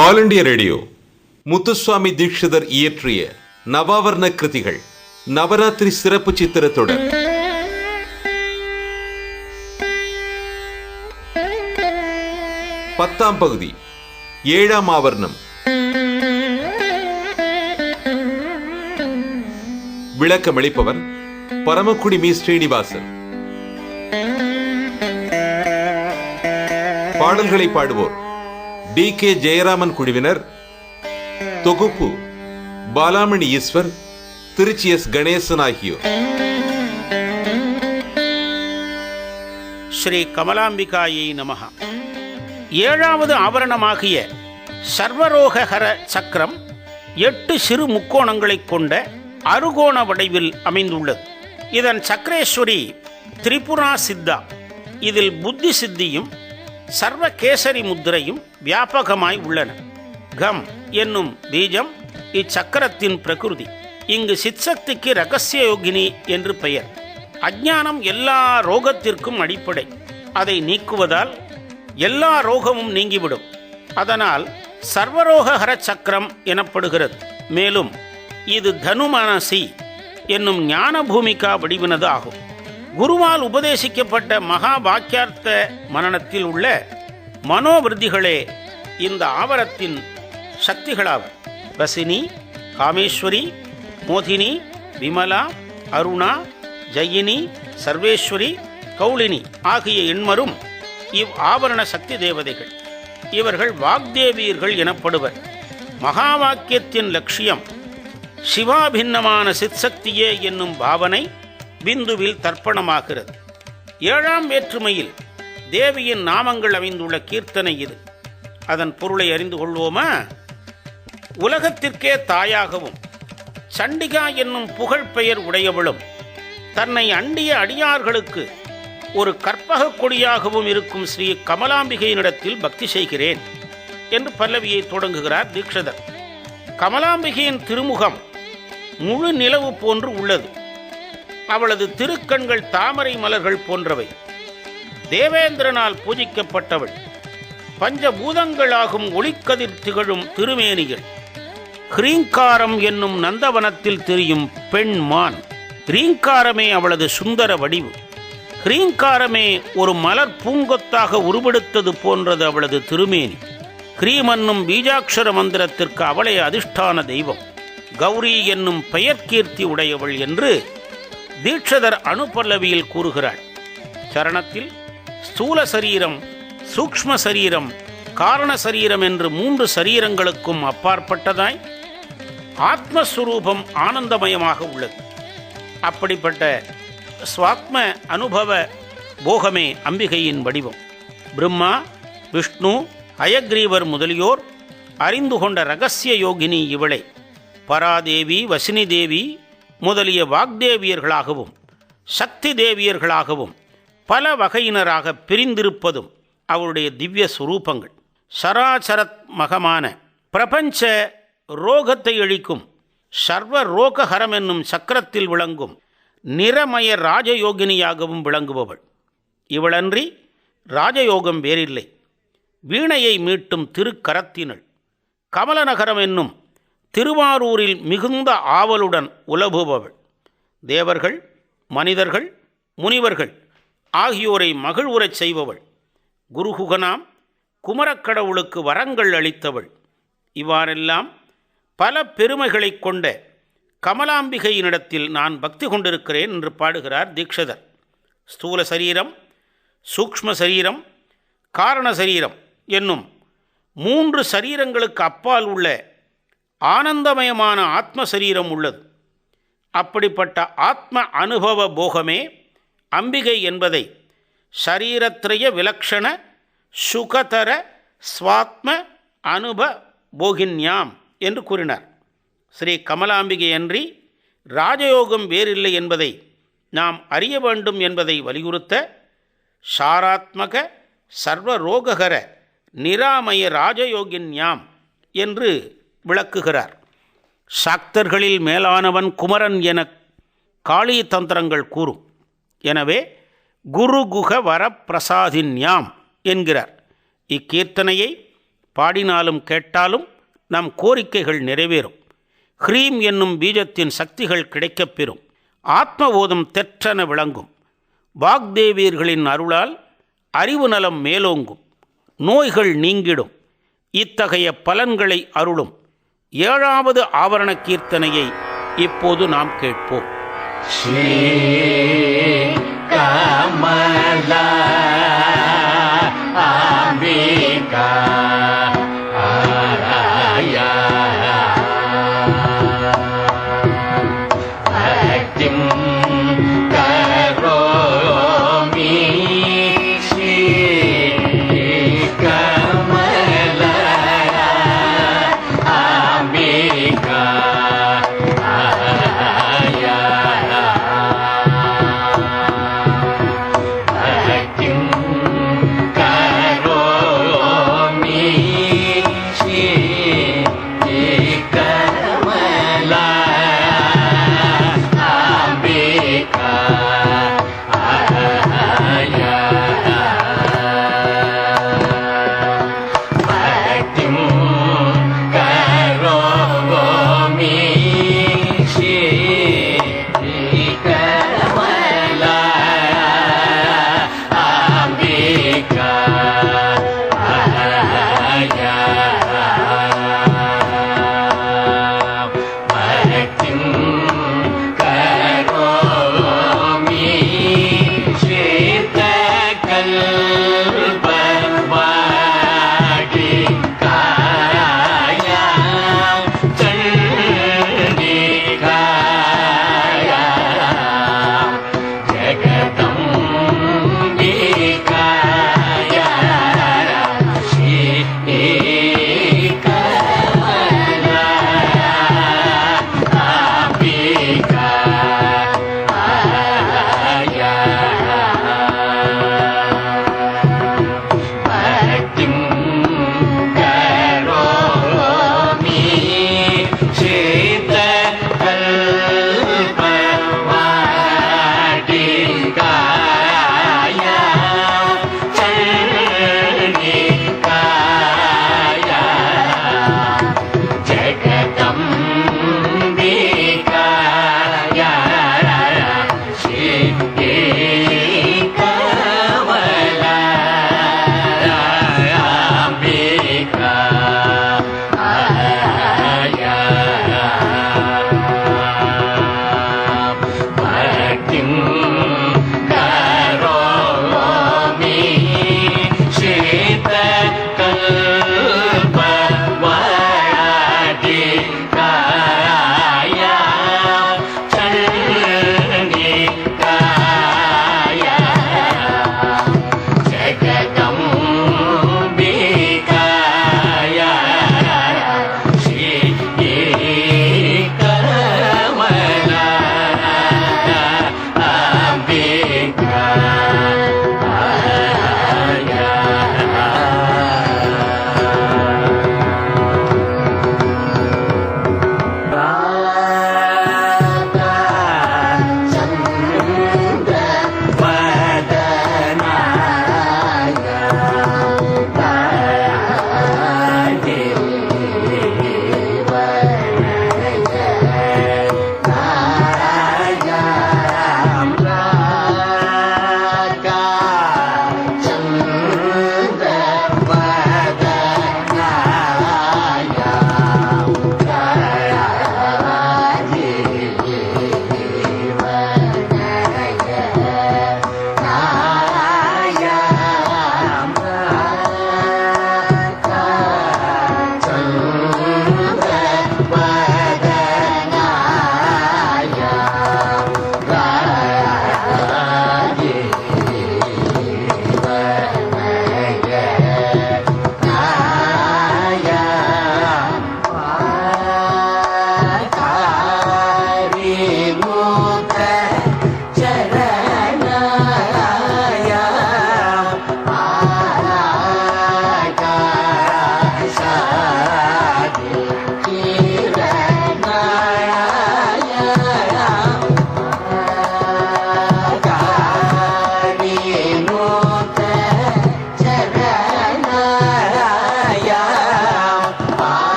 All India radio. Muthuswami Dikshitar இயற்றிய நவாவர்ண கிருதிகள் நவராத்திரி சிறப்பு சித்திர பத்தாம் பகுதி ஏழாம் ஆவர்ணம். விளக்கமளிப்பவர் பரமக்குடி மீ. ஸ்ரீனிவாசன். பாடல்களை பாடுவோர் டி கே ஜெயராமன் குழுவினர் தொகுப்பு பாலாமணி ஈஸ்வர் திருச்சி எஸ் கணேசன் ஆகியோர். ஸ்ரீ கமலாம்பிகாயை நமகா ஏழாவது ஆவரணமாகிய சர்வரோகஹர சக்கரம் எட்டு சிறு முக்கோணங்களைக் கொண்ட அருகோண வடிவில் அமைந்துள்ளது. இதன் சக்கரேஸ்வரி திரிபுரா சித்தா. இதில் புத்தி சித்தியும் சர்வ கேசரி முத்திரையும் வியாபகமாய் உள்ளன. கம் என்னும் பீஜம் இச்சக்கரத்தின் பிரகிருதி. இங்கு சித்சக்திக்கு ரகசிய யோகினி என்று பெயர். அஜ்ஞானம் எல்லா ரோகத்திற்கும் அடிப்படை. அதை நீக்குவதால் எல்லா ரோகமும் நீங்கிவிடும். அதனால் சர்வரோகஹர சக்கரம் எனப்படுகிறது. மேலும் இது தனுமனசி என்னும் ஞான பூமிகா வடிவினது ஆகும். குருவால் உபதேசிக்கப்பட்ட மகா பாக்கியார்த்த மனனத்தில் உள்ள மனோவிருத்திகளே இந்த ஆவரத்தின் சக்திகளாகும் ரசினி காமேஸ்வரி மோதினி விமலா அருணா ஜெயினி சர்வேஸ்வரி கௌளினி ஆகிய எண்மரும் இவ் ஆவரண சக்தி தேவதைகள். இவர்கள் வாக்தேவியர்கள் எனப்படுவர். மகா வாக்கியத்தின் லட்சியம் சிவாபின்னமான சித்சக்தியே என்னும் பாவனை பிந்துவில் தர்ப்பணமாகிறது. ஏழாம் வேற்றுமையில் தேவியின் நாமங்கள் அமைந்துள்ள கீர்த்தனை இது. அதன் பொருளை அறிந்து கொள்வோமா? உலகத்திற்கே தாயாகவும் சண்டிகா என்னும் புகழ் பெயர் உடையவளும் தன்னை அண்டிய அடியார்களுக்கு ஒரு கற்பக கொடியாகவும் இருக்கும் ஸ்ரீ கமலாம்பிகையினிடத்தில் பக்தி செய்கிறேன் என்று பல்லவியை தொடங்குகிறார் தீட்சிதர். கமலாம்பிகையின் திருமுகம் முழு நிலவு போன்று உள்ளது. அவளது திருக்கண்கள் தாமரை மலர்கள் போன்றவை. தேவேந்திரனால் பூஜிக்கப்பட்டவள். பஞ்சபூதங்களாகும் ஒளிக்கதிர் திகழும் திருமேனிகள் ஹ்ரீங்காரம் என்னும் நந்தவனத்தில் தெரியும் பெண் மான் ஹ்ரீங்காரமே அவளது சுந்தர வடிவு. ஹ்ரீங்காரமே ஒரு மலர் பூங்கொத்தாக உருவெடுத்தது போன்றது அவளது திருமேனி. ஹ்ரீம் என்னும் பீஜாட்சர மந்திரத்திற்கு அவளே அதிஷ்டான தெய்வம். கௌரி என்னும் பெயர்கீர்த்தி உடையவள் என்று தீட்சதர் அணுப்பல்லவியில் கூறுகிறார். சரணத்தில் ஸ்தூல சரீரம் சூக்ஷ்ம சரீரம் காரண சரீரம் என்று மூன்று சரீரங்களுக்கும் அப்பாற்பட்டதாய் ஆத்மஸ்வரூபம் ஆனந்தமயமாக உள்ளது. அப்படிப்பட்ட ஸ்வாத்ம அனுபவ போகமே அம்பிகையின் வடிவம். பிரம்மா விஷ்ணு அயக்ரீவர் முதலியோர் அறிந்து கொண்ட ரகசிய யோகினி இவளை. பராதேவி வசினி தேவி முதலிய வாக்தேவியர்களாகவும் சக்தி தேவியர்களாகவும் பல வகையினராக பிரிந்திருப்பதும் அவருடைய திவ்ய சுரூபங்கள். சராசரத்மகமான பிரபஞ்ச ரோகத்தை அழிக்கும் சர்வ ரோகஹரம் என்னும் சக்கரத்தில் விளங்கும் நிறமய ராஜயோகினியாகவும் விளங்குபவள். இவளன்றி ராஜயோகம் வேறில்லை. வீணையை மீட்டும் திருக்கரத்தினள். கமலநகரம் என்னும் திருவாரூரில் மிகுந்த ஆவலுடன் உலவுபவள். தேவர்கள் மனிதர்கள் முனிவர்கள் ஆகியோரை மகிழ்வுறச் செய்பவள். குருகுகனாம் குமரக்கடவுளுக்கு வரங்கள் அளித்தவள். இவ்வாறெல்லாம் பல பெருமைகளைக் கொண்ட கமலாம்பிகையினிடத்தில் நான் பக்தி கொண்டிருக்கிறேன் என்று பாடுகிறார் தீட்சிதர். ஸ்தூல சரீரம் சூக்ஷ்ம சரீரம் காரண சரீரம் என்னும் மூன்று சரீரங்களுக்கு அப்பால் உள்ள ஆனந்தமயமான ஆத்ம சரீரம் உள்ளது. அப்படிப்பட்ட ஆத்ம அனுபவ போகமே அம்பிகை என்பதை சரீரத்ரய விலக்ஷண சுகதர ஸ்வாத்ம அனுப போகின்யாம் என்று கூறினார். ஸ்ரீ கமலாம்பிகை அன்றி ராஜயோகம் வேறில்லை என்பதை நாம் அறிய வேண்டும் என்பதை வலியுறுத்த சாராத்மக சர்வரோககர நிராமய ராஜயோகின்யாம் என்று விளக்குகிறார். சாக்தர்களில் மேலானவன் குமரன் என காளி தந்திரங்கள் கூறும். எனவே குரு குக வரப்பிரசாதின்யாம் என்கிறார். இக்கீர்த்தனையை பாடினாலும் கேட்டாலும் நம் கோரிக்கைகள் நிறைவேறும். ஹ்ரீம் என்னும் பீஜத்தின் சக்திகள் கிடைக்கப் பெறும். ஆத்மபோதம் தெற்றென விளங்கும். வாக்தேவியர்களின் அருளால் அறிவு நலம் மேலோங்கும். நோய்கள் நீங்கிடும். இத்தகைய பலன்களை அருளும். ஏழாவது ஆவரண கீர்த்தனையை இப்போது நாம் கேட்போம். கமலா அம்பிகா.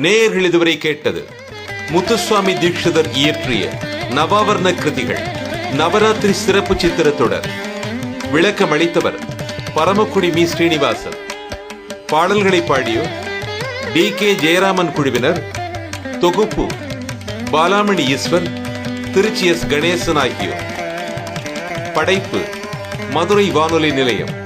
நேயர்கள் இதுவரை கேட்டது முத்துசுவாமி தீட்சிதர் இயற்றிய நவாவர்ண கிருதிகள். நவராத்திரி சிறப்பு சித்திரத்தொடர் விளக்கம் அளித்தவர் பரமக்குடி மீ. ஸ்ரீனிவாசன். பாடல்களை பாடியோர் டி. கே. ஜெயராமன் குழுவினர் தொகுப்பு பாலாமணி ஈஸ்வர் திருச்சி எஸ். கணேசன் ஆகியோர். படைப்பு மதுரை வானொலி நிலையம்.